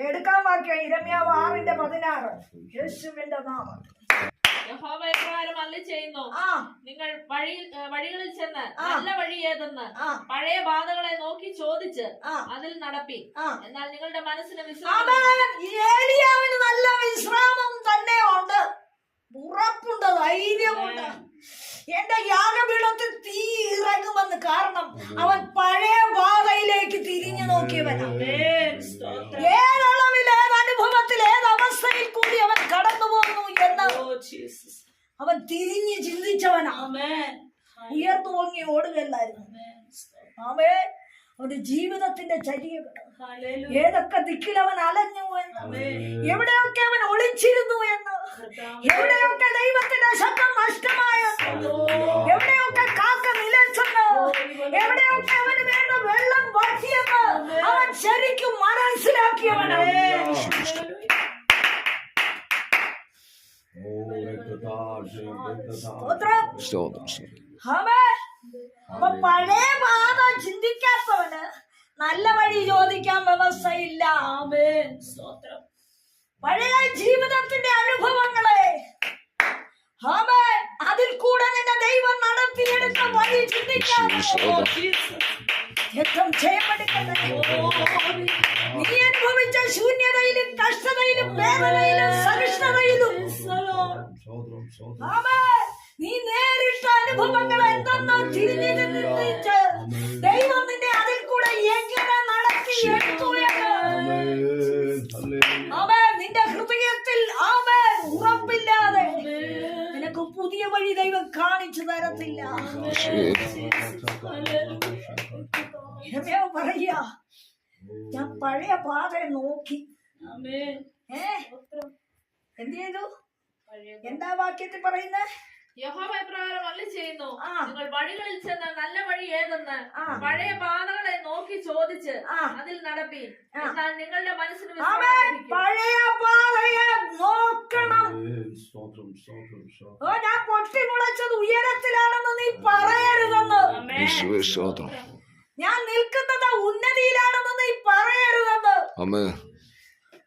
എടുക്കാൻ വാക്യം ഇരമ്യാവ് ആറിന്റെ പതിനാറ്. യേശുവിന്റെ നാമം. യഹോവ ഇപ്രകാരം അല്ല ചെയ്യുന്നു ആ. നിങ്ങൾ വഴിയിൽ വഴികളിൽ ചെന്ന് നല്ല വഴി ഏതെന്ന് പഴയ ബാധകളെ നോക്കി ചോദിച്ച് അതിൽ നടപ്പി. എന്നാൽ നിങ്ങളുടെ മനസ്സിന് വിശ്രമം നല്ല വിശ്രാമം തന്നെ ഉണ്ട്. ഉറപ്പുണ്ട് ധൈര്യമുണ്ട്. എന്റെ യാഗപീഠത്തിൽ തീ ഇറങ്ങുമെന്ന് കാരണം അവൻ പഴയ ബാധയിലേക്ക് തിരിഞ്ഞു നോക്കിയവനാണ് ഏതളവിൽ ഏത് അനുഭവത്തിൽ ഏത് അവസ്ഥയിൽ കൂടി അവൻ കടന്നു പോകുന്നു എന്ന് അവൻ തിരിഞ്ഞ് ചിന്തിച്ചവനാ. ഉയർന്നു പൊങ്ങി ഓടുകയല്ലായിരുന്നു. ആമേ അവന്റെ ജീവിതത്തിന്റെ ചരിയ ഏതൊക്കെ ദിക്കിൽ അവൻ അലഞ്ഞു എന്ന് എവിടെയൊക്കെ അവൻ ഒളിച്ചിരുന്നു എന്ന്. എവിടെയൊക്കെ ദൈവത്തിന്റെ ശബ്ദം നഷ്ടമായെന്ന് എവിടെയൊക്കെ കാക്ക നിലച്ചെന്ന്. എവിടെയൊക്കെ അവന് വേണ്ട വെള്ളം വറ്റിയെന്ന് അവൻ ശരിക്കും മനസ്സിലാക്കിയവനാണ്. സ്തോത്രം. സ്തോത്രം സ്തോത്രം. പഴയ പാത ചിന്തിക്കാത്തവന് നല്ല വഴി ചോദിക്കാൻ വ്യവസ്ഥയില്ല പഴയ ജീവിതത്തിന്റെ അനുഭവങ്ങളെ അവൻ അതിൽ കൂടെ നിന്റെ ദൈവം നടത്തിയെടുത്ത വഴി ചിന്തിക്കാൻ യുദ്ധം ചെയ്യപ്പെടുന്നത് നീ അനുഭവിച്ച ശൂന്യതയിലും കഷ്ടതയിലും വേദനയിലും സഹിഷ്ണുതയിലും. നീ നേരിട്ട അനുഭവങ്ങൾ എന്തെന്നോ തിരിഞ്ഞു ചിന്തിച്ച് ദൈവം നിന്നെ അതിൽ കൂടെ എങ്ങനെ നടത്തി അവൻ നിന്റെ ഹൃദയത്തിൽ അവൻ ഉറപ്പില്ലാതെ നിനക്ക് പുതിയ വഴി ദൈവം കാണിച്ചു തരത്തില്ല. ഇരമ്യാവ് ഞാൻ പഴയ പാതയെ നോക്കി. ഏ? എന്ത് ചെയ്തു? എന്താ വാക്യത്തിൽ പറയുന്നത് യഹോവ ഇപ്രകാരം അല്ലി ചെയ്യുന്നു. നിങ്ങൾ വഴികളിൽ ചെന്ന് നല്ല വഴി ഏതെന്ന് പഴയ പാതകളെ നോക്കി ചോദിച്ച് അതിൽ നടപ്പി. ആ. എന്നാൽ നിങ്ങളുടെ മനസ്സിന് പഴയ പാതയെ നോക്കണം. ഞാൻ പൊട്ടിമുളച്ചത് ഉയരത്തിലാണെന്ന് നീ പറയരുതെന്ന്. ഞാൻ നിൽക്കുന്നത് ഉന്നതിയിലാണെന്ന് നീ പറയരുതെന്ന്. അമ്മേ.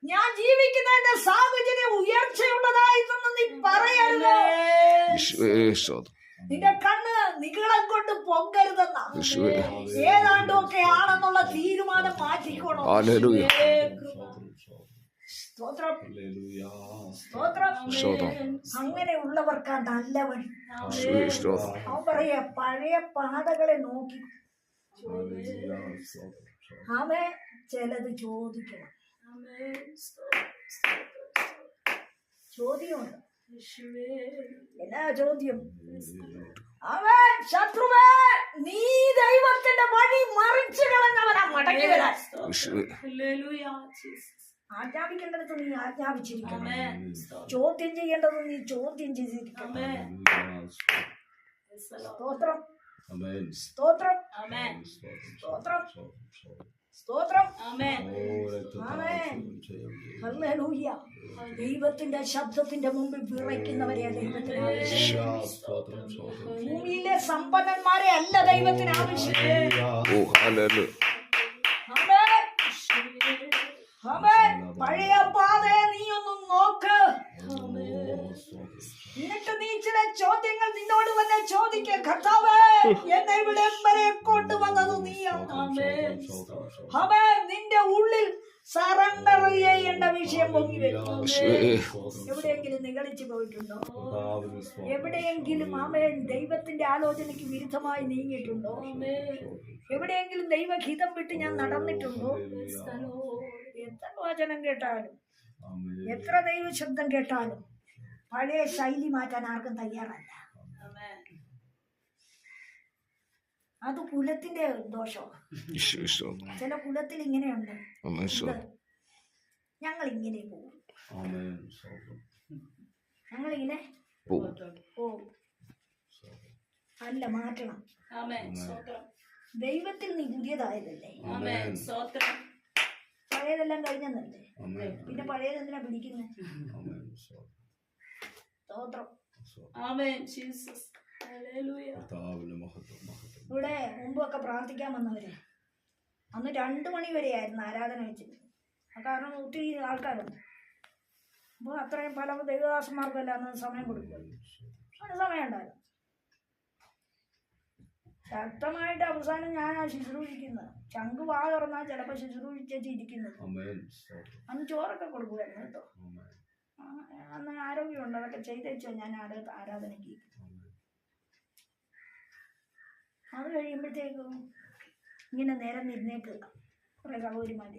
ഞാൻ ജീവിക്കുന്നതിന്റെ സാഹചര്യം ഉയർച്ചയുള്ളതായിരുന്നു നീ പറയരുത്. നിന്റെ കണ്ണ് നികളം കൊണ്ട് പൊങ്കരുതെന്ന ഏതാണ്ടൊക്കെ ആണെന്നുള്ള തീരുമാനം മാറ്റിക്കോണം. ഹല്ലേലൂയ. സ്തോത്രം. ഹല്ലേലൂയ. സ്തോത്രം. സ്തോത്രം അങ്ങനെയുള്ളവർക്കാ നല്ല വഴി അവൻ പറയാ പഴയ പാതകളെ നോക്കി. അവൻ ചിലത് ചോദിക്കണം. ചോദ്യമുണ്ട്. എന്നാ ചോദ്യം. അവൻ ശത്രുവേ നീ ദൈവത്തിന്റെ വഴി മറിച്ചു കളഞ്ഞവനാ. മടങ്ങി വരാൻ. ആജ്ഞാപിക്കേണ്ടത് നീ ആജ്ഞാപിച്ചിരിക്കണം. ചോദ്യം ചെയ്യേണ്ടത് നീ ചോദ്യം ചെയ്തിരിക്കണം. സ്തോത്രം. സ്തോത്രം സ്തോത്രം സ്തോത്രം സ്തോത്രം സ്തോത്രം സ്തോത്രം ഓ രക്തത്താൽ ഹല്ലേലൂയ ദൈവത്തിന്റെ ശബ്ദത്തിന്റെ മുമ്പിൽ വിറയ്ക്കുന്നവരെ ദൈവത്തിന് ഭൂമിയിലെ സമ്പന്നന്മാരെ അല്ല ദൈവത്തിന് ആവശ്യം. ആമേൻ. പഴയ പാതയെ നീ ഒന്ന് നോക്ക് എന്നിട്ട് നീ ചില ചോദ്യങ്ങൾ നിന്നോട് വന്ന് ചോദിക്ക കർത്താവേ എന്നെ ഇവിടെ വരെ കൊണ്ടുവന്നത് നീയാണ്. നിന്റെ ഉള്ളിൽ സറണ്ടർ ചെയ്യേണ്ട വിഷയം പൊങ്ങി എവിടെയെങ്കിലും നിഗളിച്ചു പോയിട്ടുണ്ടോ? എവിടെയെങ്കിലും അവൻ ദൈവത്തിന്റെ ആലോചനയ്ക്ക് വിരുദ്ധമായി നീങ്ങിയിട്ടുണ്ടോ? എവിടെയെങ്കിലും ദൈവഹിതം വിട്ട് ഞാൻ നടന്നിട്ടുണ്ടോ? എത്ര വചനം കേട്ടാലും എത്ര ദൈവശബ്ദം കേട്ടാലും പഴയ ശൈലി മാറ്റാൻ ആർക്കും തയ്യാറല്ല. അത് കുലത്തിന്റെ ദോഷമാണ് സ്തോത്രം ചില കുലത്തിൽ ഇങ്ങനെയുണ്ട്. സ്തോത്രം ഞങ്ങൾ ഇങ്ങനെ പോകും. ആമേൻ സ്തോത്രം ഞങ്ങളിങ്ങനെ പോകും. അല്ല മാറ്റണം. ദൈവത്തിൽ നീ പുതിയതായതല്ലേ? ആമേൻ പഴയതെല്ലാം കഴിഞ്ഞെന്നല്ലേ? പിന്നെ പഴയത് എന്തിനാ പിടിക്കുന്നത് ആമേൻ ജീസസ്. ഹല്ലേലൂയ. കർത്താവിന്റെ മഹത്വം മഹത്വം. ഇവിടെ മുമ്പൊക്കെ പ്രാർത്ഥിക്കാൻ വന്നവര്. അന്ന് രണ്ടു മണി വരെയായിരുന്നു ആരാധന വെച്ച്. കാരണം ഒത്തിരി ആൾക്കാരുണ്ട്. അപ്പോൾ അത്രയും പല ദൈവദാസന്മാർക്കെല്ലാം അന്ന് സമയം കൊടുക്കും അതിന് സമയം ഉണ്ടായിരുന്നു. ശക്തമായിട്ട് അവസാനം ഞാൻ ആ ശുശ്രൂഷിക്കുന്നത് ചങ്ക് വാ തുറന്നാൽ ചിലപ്പോൾ ശുശ്രൂഷിച്ചിട്ട് ഇരിക്കുന്നത് അന്ന് ചോറൊക്കെ കൊടുക്കുമായിരുന്നു കേട്ടോ. അന്ന് ആരോഗ്യമുണ്ട്. അതൊക്കെ ചെയ്തേച്ചോ ഞാൻ ആരാ ആരാധനയ്ക്ക്. അത് കഴിയുമ്പോഴത്തേക്കും ഇങ്ങനെ നേരം നിന്നേക്കുക കുറേ സഹോദരിമാർ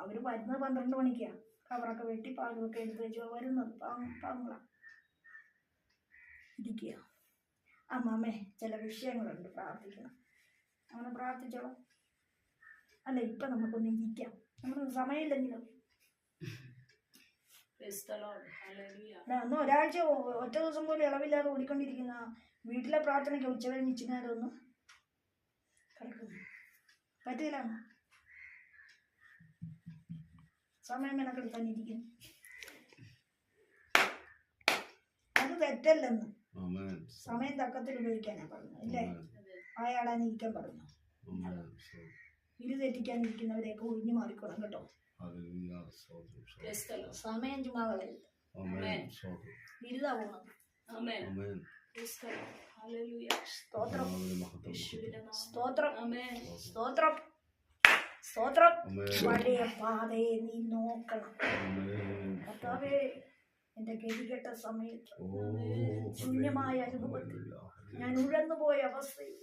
അവർ വരുന്നത് പന്ത്രണ്ട് മണിക്കാണ് കവറൊക്കെ വെട്ടി പാകമൊക്കെ എടുത്ത് വെച്ച് വരുന്നത് പാങ്ങളാണ് ഇരിക്കുക അമ്മമ്മേ ചില വിഷയങ്ങളുണ്ട് പ്രാർത്ഥിക്കണം. അങ്ങനെ പ്രാർത്ഥിച്ചോളാം. അല്ല ഇപ്പം നമുക്കൊന്ന് ഇരിക്കാം. നമ്മൾ സമയമില്ലെങ്കിലും അന്ന് ഒരാഴ്ച ഒറ്റ ദിവസം പോലും ഇളവില്ലാതെ ഓടിക്കൊണ്ടിരിക്കുന്ന വീട്ടിലെ പ്രാർത്ഥനയ്ക്ക് ഉച്ച കഴിഞ്ഞ് ഇച്ചിരി നേരം ഒന്ന് കിടക്കുന്നു. പറ്റില്ല സമയം മെനക്കെടുക്കാനിരിക്കുന്നു. അത് തെറ്റല്ലെന്ന്. സമയം തക്കത്തിൽ ഉപയോഗിക്കാനാ പറഞ്ഞു അല്ലേ? അയാളാണ് ഇരിക്കാൻ പറഞ്ഞു. ഇരു തെറ്റിക്കാനിരിക്കുന്നവരെയൊക്കെ ഒഴിഞ്ഞു മാറിക്കോളാം കേട്ടോ. സമയം. സ്തോത്രം. സ്തോത്രം. സ്തോത്രം. സ്തോത്രം. പഴയ പാതയെ നീ നോക്കണം. Amen. കർത്താവേ എന്റെ ഗതികെട്ട സമയത്ത് ശൂന്യമായ അനുഭവത്തിൽ ഞാൻ ഉഴന്നു പോയ അവസ്ഥയിൽ.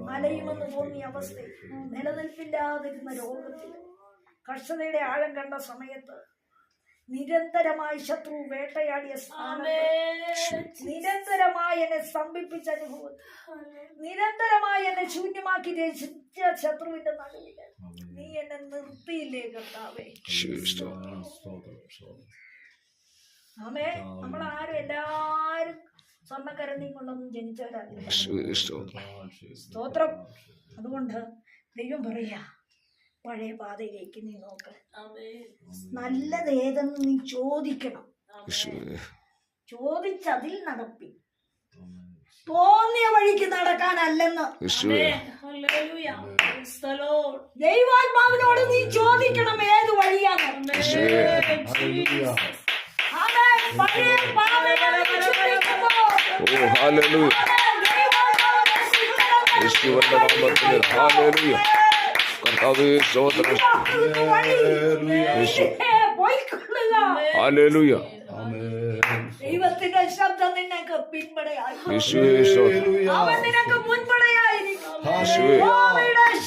മലയുമെന്ന് തോന്നിയ അവസ്ഥയിൽ നിലനിൽപ്പില്ലാതിരുന്ന രോഗത്തിൽ കർഷതയുടെ ആഴം കണ്ട സമയത്ത് നിരന്തരമായി ശത്രു വേട്ടയാടിയ സ്ഥാനത്ത് നിരന്തരമായി എന്നെ സ്തംഭിപ്പിച്ച അനുഭവത്തിൽ നിരന്തരമായി എന്നെ ശൂന്യമാക്കി രചിച്ച ശത്രുവിന്റെ നടുവിൽ. നീ എന്നെ നിർത്തിയില്ലേ കർത്താവേ. ആമേ നമ്മൾ ആരും എല്ലാരും സ്വർണക്കരണ്ടിയും കൊണ്ടൊന്നും ജനിച്ചവരല്ല സ്തോത്രം. അതുകൊണ്ട് ദൈവം പറയാ പഴയ പാതയിലേക്ക് നീ നോക്ക്. നല്ലത് ഏതെന്ന് നീ ചോദിക്കണം. ചോദിച്ചതിൽ നടപ്പി തോന്നിയ വഴിക്ക് നടക്കാനല്ലെന്ന്. ദൈവാത്മാവിനോട് നീ ചോദിക്കണം ഏത് വഴിയാണ്. ആമേൻ. പഴയ പാതകളെ നാമത്തിൽ ഹാലലൂയ കർത്താവേ സ്തോത്രം ഹല്ലേലൂയ. ദൈവത്തിന്റെ ശബ്ദം നിനക്ക് പിൻപടയായി. അവൻ നിനക്ക് മുൻപടയായിരിക്കും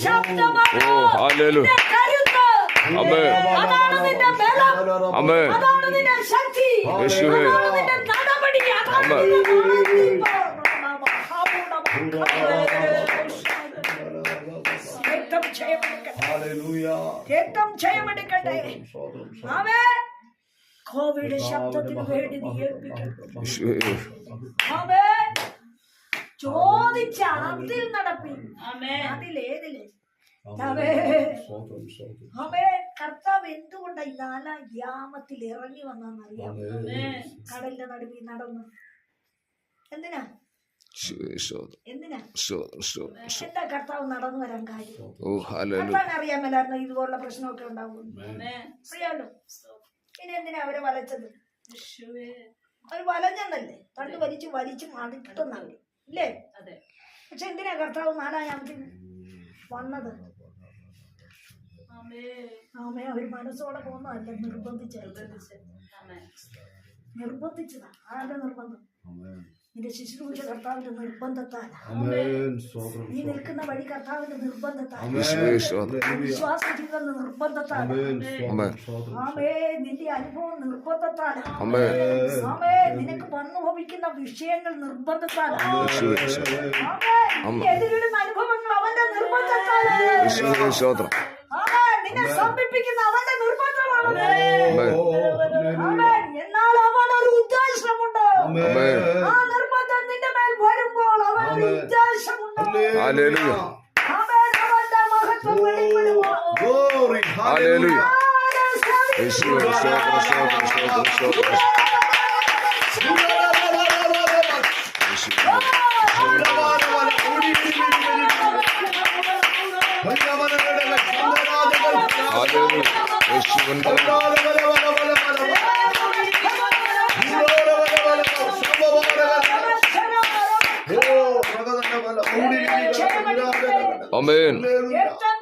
ശബ്ദമാണ്. അതാണ് നിന്റെ ബലം. ആമേൻ അതാണ് നിന്റെ ശക്തി. അതാണ് നിന്റെ നടപടി. അതാണ്. നിന്റെ അവേ കോവിഡ് ശബ്ദത്തിന് വേണ്ടി നീ ഏൽപ്പിക്കണം ചോദിച്ച അതിൽ നടപ്പി. അതിലേതിൽ അവേ അവേ കർത്താവ് എന്തുകൊണ്ടാ ലാല ഗ്രാമത്തിൽ ഇറങ്ങി വന്നറിയാം കടലിന്റെ നടുവിൽ നടന്നു. എന്തിനാ? കർത്താവ് നടന്നു വരാൻ കാര്യം? അറിയാമല്ലായിരുന്നു ഇതുപോലുള്ള പ്രശ്നമൊക്കെ ഉണ്ടാവും അറിയാലോ പിന്നെ എന്തിനാ അവരെ വലച്ചത്? അവർ വലഞ്ഞല്ലേ പണ്ട് വലിച്ച് വലിച്ച് മടുക്കുന്നവര് ഇല്ലേ? അതെ. പക്ഷെ എന്തിനാ കർത്താവ് നാലായാമത്തിൽ വന്നത്? ആമേ അവർ മനസ്സോടെ പോകുന്നതല്ല? നിർബന്ധിച്ചത്. നിർബന്ധിച്ചതാ. ആരുടെ നിർബന്ധം? നിന്റെ ശുശ്രൂഷ കർത്താവിന്റെ നിർബന്ധത്താൽ. നീ നിൽക്കുന്ന വഴി കർത്താവിന്റെ നിർബന്ധത്താൽ. വിശ്വാസ. ജീവിതം നിർബന്ധത്താൽ. ആമേൻ. ആമേ നിന്റെ അനുഭവം നിർബന്ധത്താൽ. ആമേൻ. ആമേ നിനക്ക് വന്നുഭവിക്കുന്ന വിഷയങ്ങൾ നിർബന്ധത്താൽ. എതിരിടുന്ന അനുഭവങ്ങൾ അവന്റെ നിർബന്ധത്താൽ. നിന്നെ സമീപിക്കുന്ന അവന്റെ നിർബന്ധമാണ് എന്നാൽ അവനൊരു ഉദ്ദേശമുണ്ട്. ആമേൻ. ആ വരുമ്പോൾ അവനൊരു ഉദ്ദേശമുണ്ട്? ഹാലലൂയ ആമേൻ അവന്റെ മഹത്വം വെളിപ്പെടുമ്പോൾ ഹാലലൂയ ആരെ സ്തുതിക്കുന്നു? യേശുവേ സ്തോത്രം സ്തോത്രം സ്തോത്രം സ്തോത്രം യേശുവേ.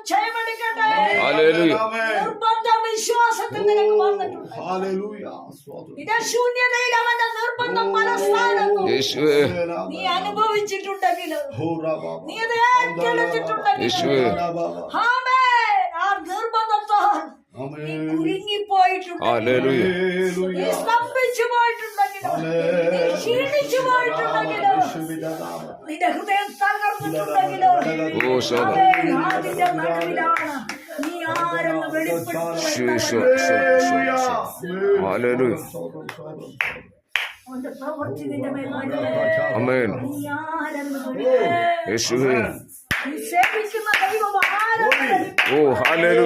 ക്ഷയമെടുക്കട്ടെ. ഹാലേലൂയ നിർബന്ധ വിശ്വാസത്തിൽ നിനക്ക് വന്നിട്ടുണ്ട്. ഇത് ശൂന്യതയിൽ അവന്റെ നിർബന്ധം മനസ്സാണെന്നു യേശുവേ. നീ അനുഭവിച്ചിട്ടുണ്ടെങ്കിൽ നീ അത് ഏറ്റെടുത്തിട്ടുണ്ടെങ്കിൽ യേശുവേ. ആമേൻ. ഹാലേലൂയ നീ സ്തംഭിച്ചു പോയിട്ടുണ്ടെങ്കിൽ നീ ക്ഷീണിച്ചു പോയിട്ടുണ്ടെങ്കിൽ നിന്റെ ഹൃദയം ആമേൻ. അതിന്റെ നടുവിലാണ് നീ ആരെന്ന് വെളിപ്പെടുത്തുന്നത് ശോ ശോ ഓ ശോ